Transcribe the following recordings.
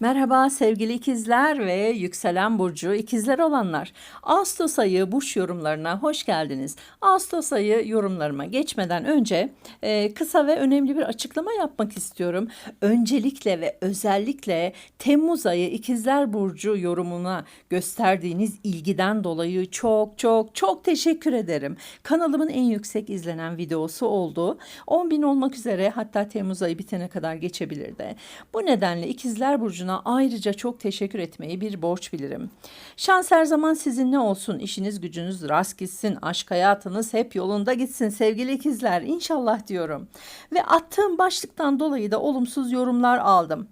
Merhaba sevgili ikizler ve yükselen burcu ikizler olanlar. Ağustos ayı burç yorumlarına hoş geldiniz. Ağustos ayı yorumlarıma geçmeden önce e, kısa ve önemli bir açıklama yapmak istiyorum. Öncelikle ve özellikle Temmuz ayı ikizler burcu yorumuna gösterdiğiniz ilgiden dolayı çok çok çok teşekkür ederim. Kanalımın en yüksek izlenen videosu oldu. 10 bin olmak üzere hatta Temmuz ayı bitene kadar geçebilir de. Bu nedenle ikizler burcuna ayrıca çok teşekkür etmeyi bir borç bilirim. Şans her zaman sizinle olsun. İşiniz gücünüz rast gitsin. Aşk hayatınız hep yolunda gitsin sevgili ikizler. İnşallah diyorum. Ve attığım başlıktan dolayı da olumsuz yorumlar aldım.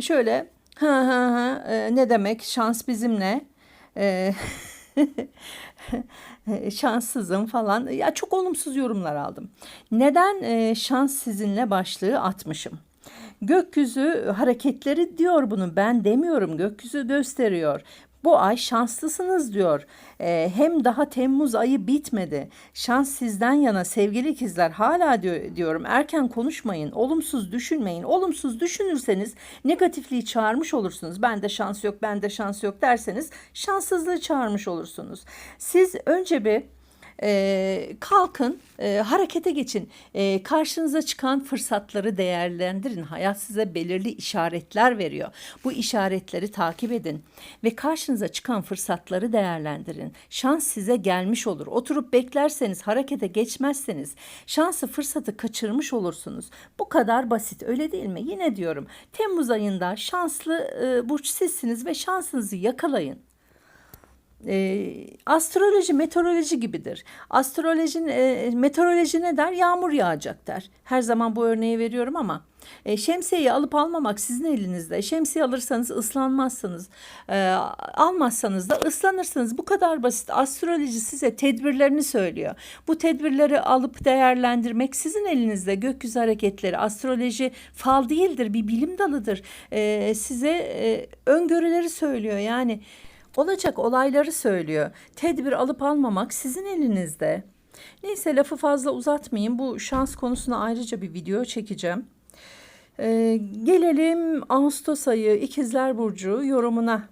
Şöyle hı hı hı e, ne demek şans bizimle. E, şanssızım falan. Ya çok olumsuz yorumlar aldım. Neden e, şans sizinle başlığı atmışım? Gökyüzü hareketleri diyor bunu. Ben demiyorum. Gökyüzü gösteriyor. Bu ay şanslısınız diyor. Ee, hem daha Temmuz ayı bitmedi. Şans sizden yana sevgili ikizler. Hala diyor, diyorum erken konuşmayın. Olumsuz düşünmeyin. Olumsuz düşünürseniz negatifliği çağırmış olursunuz. Bende şans yok, bende şans yok derseniz şanssızlığı çağırmış olursunuz. Siz önce bir e, kalkın, e, harekete geçin. E, karşınıza çıkan fırsatları değerlendirin. Hayat size belirli işaretler veriyor. Bu işaretleri takip edin ve karşınıza çıkan fırsatları değerlendirin. Şans size gelmiş olur. Oturup beklerseniz, harekete geçmezseniz şansı fırsatı kaçırmış olursunuz. Bu kadar basit öyle değil mi? Yine diyorum Temmuz ayında şanslı e, burç sizsiniz ve şansınızı yakalayın. E, astroloji meteoroloji gibidir. Astroloji e, meteoroloji ne der? Yağmur yağacak der. Her zaman bu örneği veriyorum ama e, şemsiyeyi alıp almamak sizin elinizde. Şemsiye alırsanız ıslanmazsınız. E, almazsanız da ıslanırsınız. Bu kadar basit. Astroloji size tedbirlerini söylüyor. Bu tedbirleri alıp değerlendirmek sizin elinizde. Gökyüzü hareketleri, astroloji fal değildir. Bir bilim dalıdır. E, size e, öngörüleri söylüyor. Yani olacak olayları söylüyor. Tedbir alıp almamak sizin elinizde. Neyse lafı fazla uzatmayayım. Bu şans konusuna ayrıca bir video çekeceğim. Ee, gelelim Ağustos ayı İkizler Burcu yorumuna.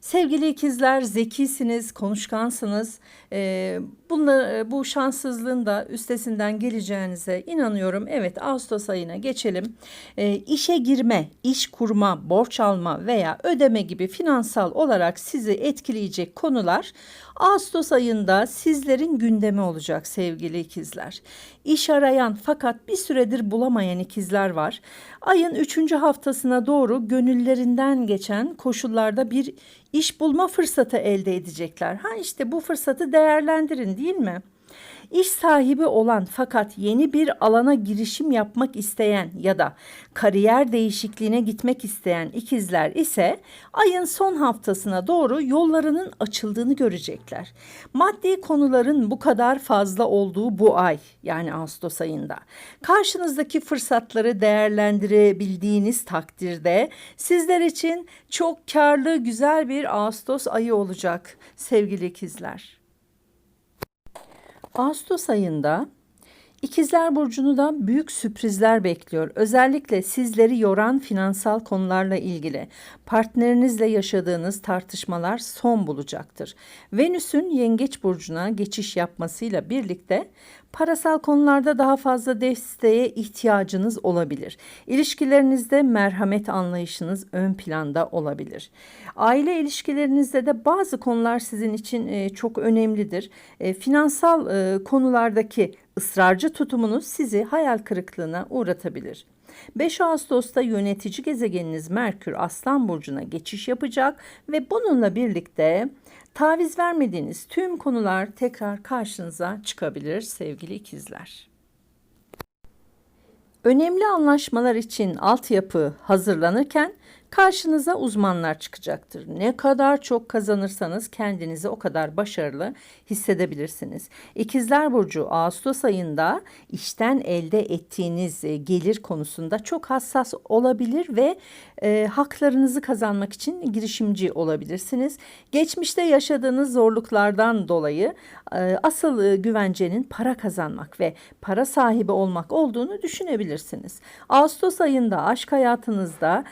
Sevgili ikizler zekisiniz, konuşkansınız. Ee, bunlar, bu şanssızlığın da üstesinden geleceğinize inanıyorum. Evet Ağustos ayına geçelim. Ee, işe girme, iş kurma, borç alma veya ödeme gibi finansal olarak sizi etkileyecek konular Ağustos ayında sizlerin gündemi olacak sevgili ikizler. İş arayan fakat bir süredir bulamayan ikizler var. Ayın üçüncü haftasına doğru gönüllerinden geçen koşullarda bir iş bulma fırsatı elde edecekler. Ha işte bu fırsatı değerlendirin değil mi? İş sahibi olan fakat yeni bir alana girişim yapmak isteyen ya da kariyer değişikliğine gitmek isteyen ikizler ise ayın son haftasına doğru yollarının açıldığını görecekler. Maddi konuların bu kadar fazla olduğu bu ay yani Ağustos ayında karşınızdaki fırsatları değerlendirebildiğiniz takdirde sizler için çok karlı güzel bir Ağustos ayı olacak sevgili ikizler. Ağustos ayında İkizler Burcu'nu da büyük sürprizler bekliyor. Özellikle sizleri yoran finansal konularla ilgili partnerinizle yaşadığınız tartışmalar son bulacaktır. Venüs'ün Yengeç Burcu'na geçiş yapmasıyla birlikte parasal konularda daha fazla desteğe ihtiyacınız olabilir. İlişkilerinizde merhamet anlayışınız ön planda olabilir. Aile ilişkilerinizde de bazı konular sizin için çok önemlidir. Finansal konulardaki ısrarcı tutumunuz sizi hayal kırıklığına uğratabilir. 5 Ağustos'ta yönetici gezegeniniz Merkür Aslan Burcu'na geçiş yapacak ve bununla birlikte taviz vermediğiniz tüm konular tekrar karşınıza çıkabilir sevgili ikizler. Önemli anlaşmalar için altyapı hazırlanırken karşınıza uzmanlar çıkacaktır. Ne kadar çok kazanırsanız kendinizi o kadar başarılı hissedebilirsiniz. İkizler Burcu Ağustos ayında işten elde ettiğiniz e, gelir konusunda çok hassas olabilir ve e, haklarınızı kazanmak için girişimci olabilirsiniz. Geçmişte yaşadığınız zorluklardan dolayı e, asıl e, güvencenin para kazanmak ve para sahibi olmak olduğunu düşünebilirsiniz. Ağustos ayında aşk hayatınızda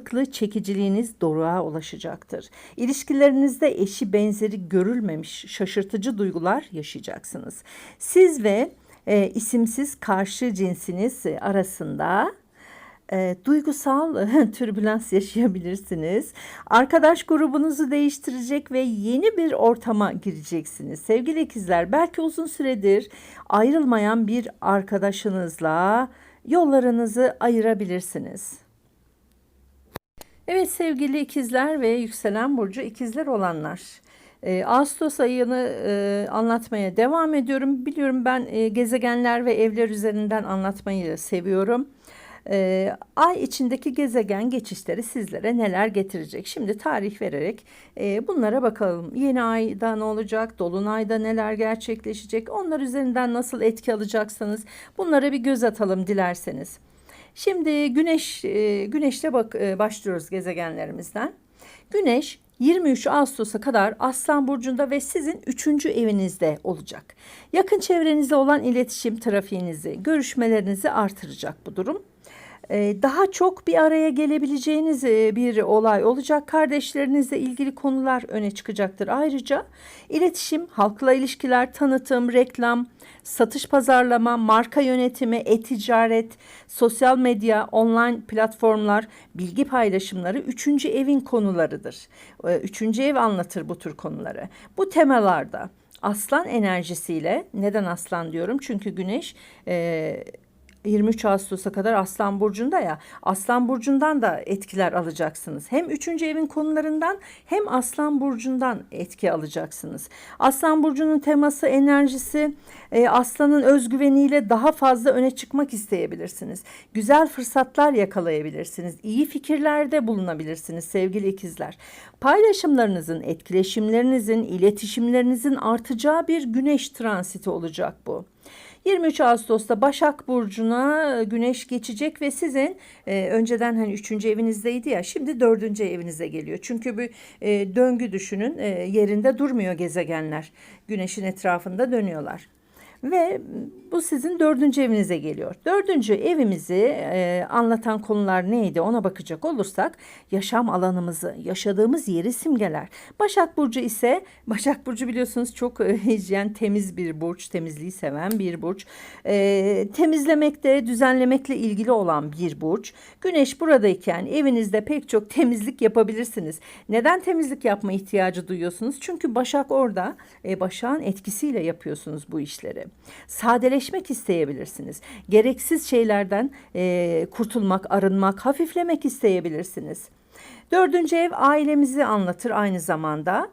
karşılıklı çekiciliğiniz doruğa ulaşacaktır. İlişkilerinizde eşi benzeri görülmemiş şaşırtıcı duygular yaşayacaksınız. Siz ve e, isimsiz karşı cinsiniz arasında e, duygusal türbülans yaşayabilirsiniz. Arkadaş grubunuzu değiştirecek ve yeni bir ortama gireceksiniz. Sevgili ikizler belki uzun süredir ayrılmayan bir arkadaşınızla yollarınızı ayırabilirsiniz. Evet sevgili ikizler ve yükselen burcu ikizler olanlar. E, Ağustos ayını e, anlatmaya devam ediyorum. Biliyorum ben e, gezegenler ve evler üzerinden anlatmayı seviyorum. E, ay içindeki gezegen geçişleri sizlere neler getirecek? Şimdi tarih vererek e, bunlara bakalım. Yeni ayda ne olacak? Dolunayda neler gerçekleşecek? Onlar üzerinden nasıl etki alacaksınız? Bunlara bir göz atalım dilerseniz. Şimdi Güneş e, Güneş'te bak e, başlıyoruz gezegenlerimizden. Güneş 23 Ağustos'a kadar Aslan Burcu'nda ve sizin 3. evinizde olacak. Yakın çevrenizde olan iletişim trafiğinizi, görüşmelerinizi artıracak bu durum. Ee, daha çok bir araya gelebileceğiniz e, bir olay olacak. Kardeşlerinizle ilgili konular öne çıkacaktır. Ayrıca iletişim, halkla ilişkiler, tanıtım, reklam, satış pazarlama, marka yönetimi, e-ticaret, sosyal medya, online platformlar, bilgi paylaşımları üçüncü evin konularıdır. Ee, üçüncü ev anlatır bu tür konuları. Bu temalarda aslan enerjisiyle, neden aslan diyorum? Çünkü güneş... E, 23 Ağustos'a kadar Aslan Burcu'nda ya. Aslan Burcu'ndan da etkiler alacaksınız. Hem 3. evin konularından hem Aslan Burcu'ndan etki alacaksınız. Aslan Burcu'nun teması, enerjisi, e, Aslan'ın özgüveniyle daha fazla öne çıkmak isteyebilirsiniz. Güzel fırsatlar yakalayabilirsiniz. İyi fikirlerde bulunabilirsiniz sevgili ikizler. Paylaşımlarınızın, etkileşimlerinizin, iletişimlerinizin artacağı bir güneş transiti olacak bu. 23 Ağustos'ta Başak Burcu'na e, güneş geçecek ve sizin e, önceden hani 3. evinizdeydi ya şimdi 4. evinize geliyor. Çünkü bir e, döngü düşünün e, yerinde durmuyor gezegenler. Güneşin etrafında dönüyorlar. Ve bu sizin dördüncü evinize geliyor. Dördüncü evimizi e, anlatan konular neydi ona bakacak olursak yaşam alanımızı, yaşadığımız yeri simgeler. Başak Burcu ise, Başak Burcu biliyorsunuz çok e, hijyen, temiz bir burç, temizliği seven bir burç. E, temizlemekte, düzenlemekle ilgili olan bir burç. Güneş buradayken evinizde pek çok temizlik yapabilirsiniz. Neden temizlik yapma ihtiyacı duyuyorsunuz? Çünkü Başak orada, e, Başak'ın etkisiyle yapıyorsunuz bu işleri. Sadeleşmek isteyebilirsiniz. Gereksiz şeylerden e, kurtulmak, arınmak, hafiflemek isteyebilirsiniz. Dördüncü ev ailemizi anlatır aynı zamanda.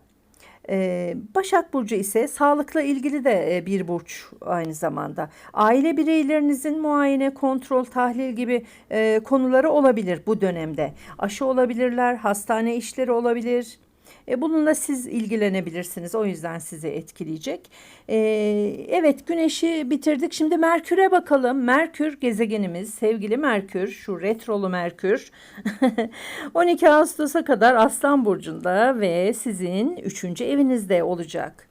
Ee, Başak Burcu ise sağlıkla ilgili de e, bir burç aynı zamanda. Aile bireylerinizin muayene, kontrol, tahlil gibi e, konuları olabilir bu dönemde. Aşı olabilirler, hastane işleri olabilir. E, bununla siz ilgilenebilirsiniz. O yüzden sizi etkileyecek. E, evet güneşi bitirdik. Şimdi Merkür'e bakalım. Merkür gezegenimiz sevgili Merkür şu retrolu Merkür 12 Ağustos'a kadar Aslan Burcu'nda ve sizin 3. evinizde olacak.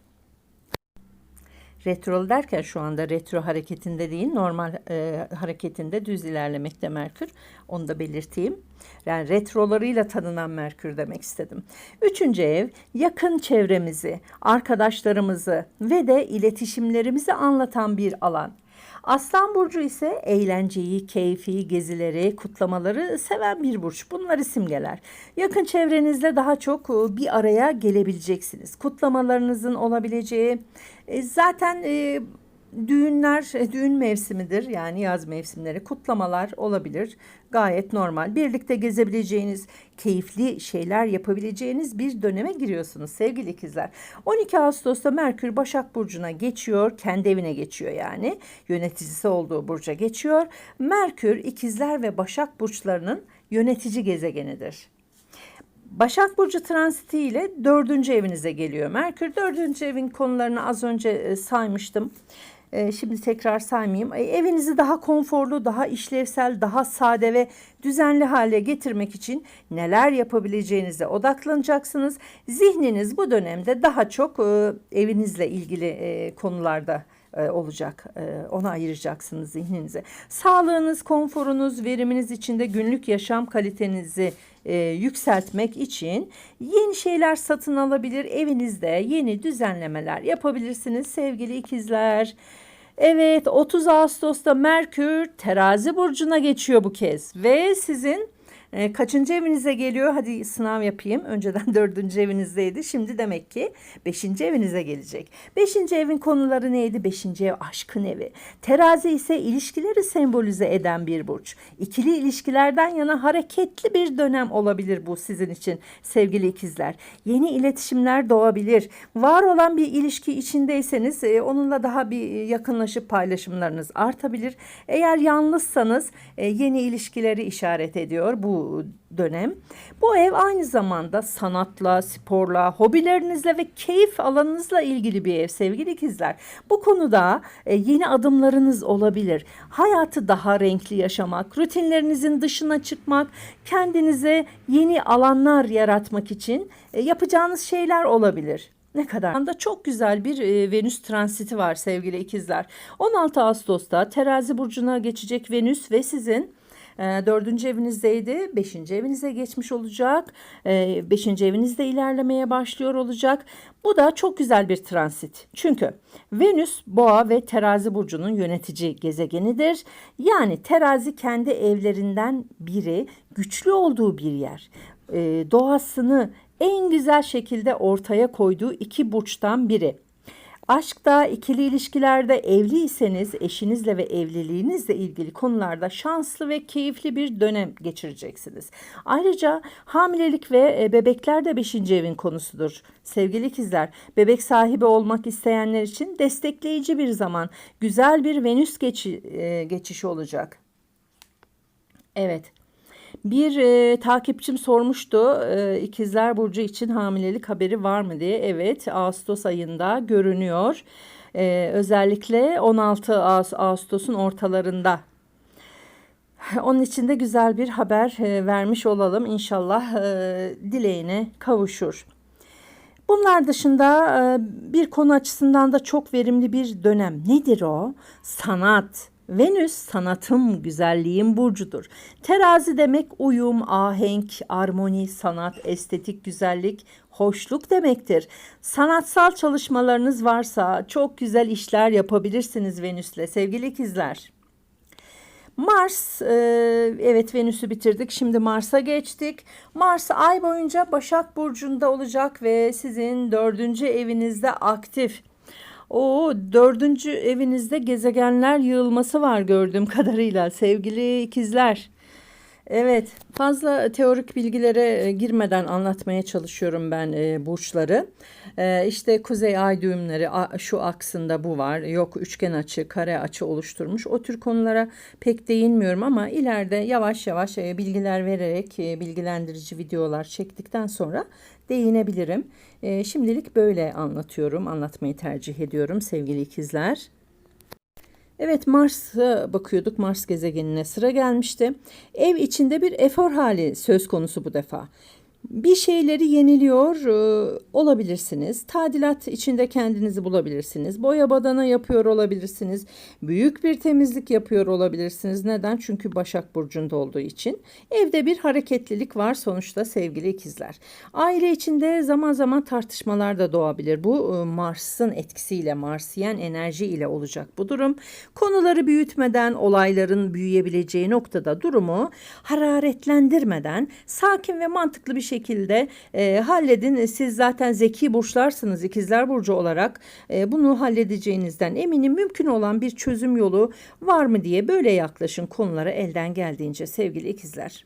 Retro derken şu anda retro hareketinde değil normal e, hareketinde düz ilerlemekte Merkür. Onu da belirteyim. Yani retrolarıyla tanınan Merkür demek istedim. Üçüncü ev yakın çevremizi, arkadaşlarımızı ve de iletişimlerimizi anlatan bir alan. Aslan burcu ise eğlenceyi, keyfi, gezileri, kutlamaları seven bir burç. Bunları simgeler. Yakın çevrenizle daha çok e, bir araya gelebileceksiniz. Kutlamalarınızın olabileceği e, zaten e, Düğünler, e, düğün mevsimidir yani yaz mevsimleri, kutlamalar olabilir. Gayet normal. Birlikte gezebileceğiniz, keyifli şeyler yapabileceğiniz bir döneme giriyorsunuz sevgili ikizler. 12 Ağustos'ta Merkür Başak Burcu'na geçiyor, kendi evine geçiyor yani. Yöneticisi olduğu burca geçiyor. Merkür ikizler ve Başak burçlarının yönetici gezegenidir. Başak Burcu transiti ile dördüncü evinize geliyor. Merkür dördüncü evin konularını az önce e, saymıştım. E, şimdi tekrar saymayayım. E, evinizi daha konforlu, daha işlevsel, daha sade ve düzenli hale getirmek için neler yapabileceğinize odaklanacaksınız. Zihniniz bu dönemde daha çok e, evinizle ilgili e, konularda e, olacak. E, ona ayıracaksınız zihninize. Sağlığınız, konforunuz, veriminiz içinde günlük yaşam kalitenizi e, yükseltmek için yeni şeyler satın alabilir. Evinizde yeni düzenlemeler yapabilirsiniz sevgili ikizler. Evet 30 Ağustos'ta Merkür terazi burcuna geçiyor bu kez ve sizin e, kaçıncı evinize geliyor? Hadi sınav yapayım. Önceden dördüncü evinizdeydi. Şimdi demek ki beşinci evinize gelecek. Beşinci evin konuları neydi? Beşinci ev aşkın evi. Terazi ise ilişkileri sembolize eden bir burç. İkili ilişkilerden yana hareketli bir dönem olabilir bu sizin için sevgili ikizler. Yeni iletişimler doğabilir. Var olan bir ilişki içindeyseniz e, onunla daha bir yakınlaşıp paylaşımlarınız artabilir. Eğer yalnızsanız e, yeni ilişkileri işaret ediyor bu dönem. Bu ev aynı zamanda sanatla, sporla, hobilerinizle ve keyif alanınızla ilgili bir ev sevgili ikizler. Bu konuda e, yeni adımlarınız olabilir. Hayatı daha renkli yaşamak, rutinlerinizin dışına çıkmak, kendinize yeni alanlar yaratmak için e, yapacağınız şeyler olabilir. Ne kadar? Anda çok güzel bir e, Venüs transiti var sevgili ikizler. 16 Ağustos'ta terazi burcuna geçecek Venüs ve sizin dördüncü evinizdeydi. Beşinci evinize geçmiş olacak. E, beşinci evinizde ilerlemeye başlıyor olacak. Bu da çok güzel bir transit. Çünkü Venüs boğa ve terazi burcunun yönetici gezegenidir. Yani terazi kendi evlerinden biri güçlü olduğu bir yer. E, doğasını en güzel şekilde ortaya koyduğu iki burçtan biri. Aşkta, ikili ilişkilerde evliyseniz eşinizle ve evliliğinizle ilgili konularda şanslı ve keyifli bir dönem geçireceksiniz. Ayrıca hamilelik ve e, bebekler de 5. evin konusudur. Sevgili ikizler, bebek sahibi olmak isteyenler için destekleyici bir zaman, güzel bir Venüs geçi, e, geçişi olacak. Evet. Bir e, takipçim sormuştu e, ikizler burcu için hamilelik haberi var mı diye. Evet Ağustos ayında görünüyor. E, özellikle 16 Ağustos'un ortalarında. Onun için de güzel bir haber e, vermiş olalım. İnşallah e, dileğine kavuşur. Bunlar dışında e, bir konu açısından da çok verimli bir dönem. Nedir o? Sanat Venüs sanatım, güzelliğin burcudur. Terazi demek uyum, ahenk, armoni, sanat, estetik güzellik, hoşluk demektir. Sanatsal çalışmalarınız varsa çok güzel işler yapabilirsiniz Venüs'le sevgili ikizler. Mars, e, evet Venüs'ü bitirdik. Şimdi Mars'a geçtik. Mars ay boyunca Başak Burcu'nda olacak ve sizin dördüncü evinizde aktif. O dördüncü evinizde gezegenler yığılması var gördüğüm kadarıyla sevgili ikizler. Evet fazla teorik bilgilere e, girmeden anlatmaya çalışıyorum ben e, burçları. E, işte kuzey ay düğümleri a, şu aksında bu var. Yok üçgen açı, kare açı oluşturmuş. O tür konulara pek değinmiyorum ama ileride yavaş yavaş e, bilgiler vererek e, bilgilendirici videolar çektikten sonra değinebilirim. E, şimdilik böyle anlatıyorum, anlatmayı tercih ediyorum sevgili ikizler. Evet Mars'a bakıyorduk. Mars gezegenine sıra gelmişti. Ev içinde bir efor hali söz konusu bu defa bir şeyleri yeniliyor e, olabilirsiniz. Tadilat içinde kendinizi bulabilirsiniz. Boya badana yapıyor olabilirsiniz. Büyük bir temizlik yapıyor olabilirsiniz. Neden? Çünkü Başak Burcu'nda olduğu için. Evde bir hareketlilik var sonuçta sevgili ikizler. Aile içinde zaman zaman tartışmalar da doğabilir. Bu e, Mars'ın etkisiyle, Marsiyen enerji ile olacak bu durum. Konuları büyütmeden, olayların büyüyebileceği noktada durumu hararetlendirmeden sakin ve mantıklı bir şekilde şekilde e, halledin. Siz zaten zeki burçlarsınız ikizler burcu olarak. E, bunu halledeceğinizden eminim. Mümkün olan bir çözüm yolu var mı diye böyle yaklaşın konulara elden geldiğince sevgili ikizler.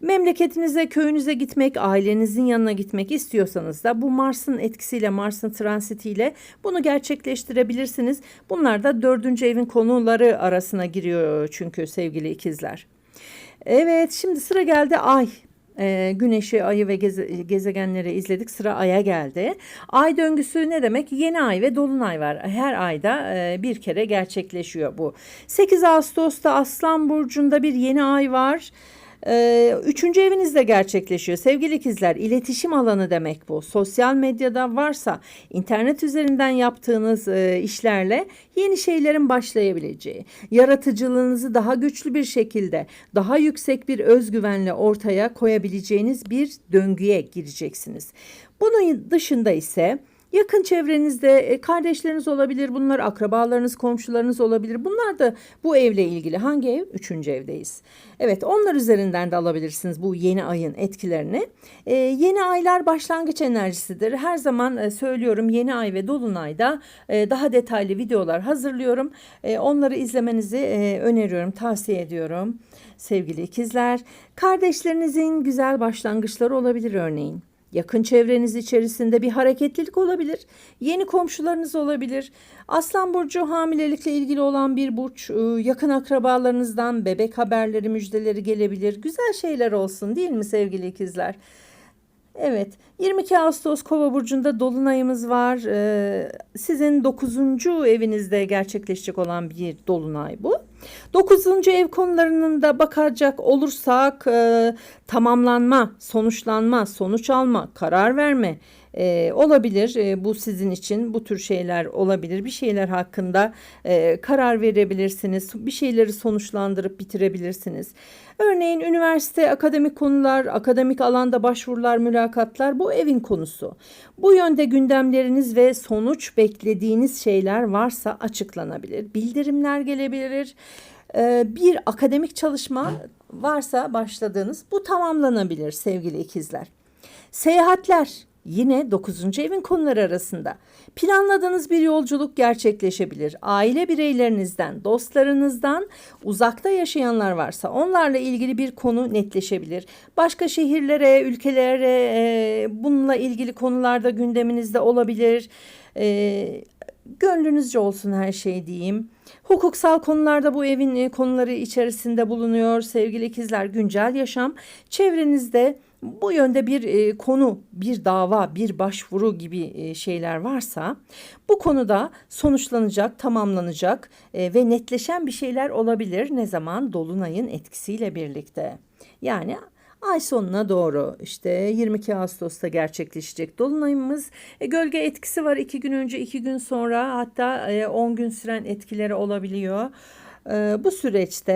Memleketinize, köyünüze gitmek, ailenizin yanına gitmek istiyorsanız da bu Mars'ın etkisiyle, Mars'ın transitiyle bunu gerçekleştirebilirsiniz. Bunlar da dördüncü evin konuları arasına giriyor çünkü sevgili ikizler. Evet şimdi sıra geldi ay e, güneşi, ayı ve geze, gezegenleri izledik. Sıra aya geldi. Ay döngüsü ne demek? Yeni ay ve dolunay var. Her ayda e, bir kere gerçekleşiyor bu. 8 Ağustos'ta Aslan Burcu'nda bir yeni ay var. Ee, üçüncü evinizde gerçekleşiyor. Sevgili ikizler iletişim alanı demek bu. Sosyal medyada varsa internet üzerinden yaptığınız e, işlerle yeni şeylerin başlayabileceği, yaratıcılığınızı daha güçlü bir şekilde, daha yüksek bir özgüvenle ortaya koyabileceğiniz bir döngüye gireceksiniz. Bunun dışında ise Yakın çevrenizde e, kardeşleriniz olabilir, bunlar akrabalarınız, komşularınız olabilir. Bunlar da bu evle ilgili. Hangi ev? Üçüncü evdeyiz. Evet onlar üzerinden de alabilirsiniz bu yeni ayın etkilerini. Ee, yeni aylar başlangıç enerjisidir. Her zaman e, söylüyorum yeni ay ve dolunayda e, daha detaylı videolar hazırlıyorum. Onları izlemenizi öneriyorum, tavsiye ediyorum. Sevgili ikizler, kardeşlerinizin güzel başlangıçları olabilir örneğin. Yakın çevreniz içerisinde bir hareketlilik olabilir. Yeni komşularınız olabilir. Aslan burcu hamilelikle ilgili olan bir burç. Ee, Yakın akrabalarınızdan bebek haberleri, müjdeleri gelebilir. Güzel şeyler olsun değil mi sevgili ikizler? Evet, 22 Ağustos Kova burcunda dolunayımız var. Ee, sizin 9. evinizde gerçekleşecek olan bir dolunay bu. 9. ev konularının da bakacak olursak e, tamamlanma, sonuçlanma, sonuç alma, karar verme e, olabilir. E, bu sizin için bu tür şeyler olabilir. Bir şeyler hakkında e, karar verebilirsiniz. Bir şeyleri sonuçlandırıp bitirebilirsiniz. Örneğin üniversite, akademik konular, akademik alanda başvurular, mülakatlar bu evin konusu. Bu yönde gündemleriniz ve sonuç beklediğiniz şeyler varsa açıklanabilir. Bildirimler gelebilir. Ee, bir akademik çalışma varsa başladığınız bu tamamlanabilir sevgili ikizler. Seyahatler yine 9. evin konuları arasında. Planladığınız bir yolculuk gerçekleşebilir. Aile bireylerinizden, dostlarınızdan uzakta yaşayanlar varsa onlarla ilgili bir konu netleşebilir. Başka şehirlere, ülkelere e, bununla ilgili konularda gündeminizde olabilir. E, gönlünüzce olsun her şey diyeyim. Hukuksal konularda bu evin e, konuları içerisinde bulunuyor. Sevgili ikizler güncel yaşam çevrenizde bu yönde bir e, konu, bir dava, bir başvuru gibi e, şeyler varsa bu konuda sonuçlanacak, tamamlanacak e, ve netleşen bir şeyler olabilir. Ne zaman? Dolunayın etkisiyle birlikte. Yani Ay sonuna doğru işte 22 Ağustos'ta gerçekleşecek dolunayımız. E, gölge etkisi var iki gün önce iki gün sonra hatta e, 10 gün süren etkileri olabiliyor. E, bu süreçte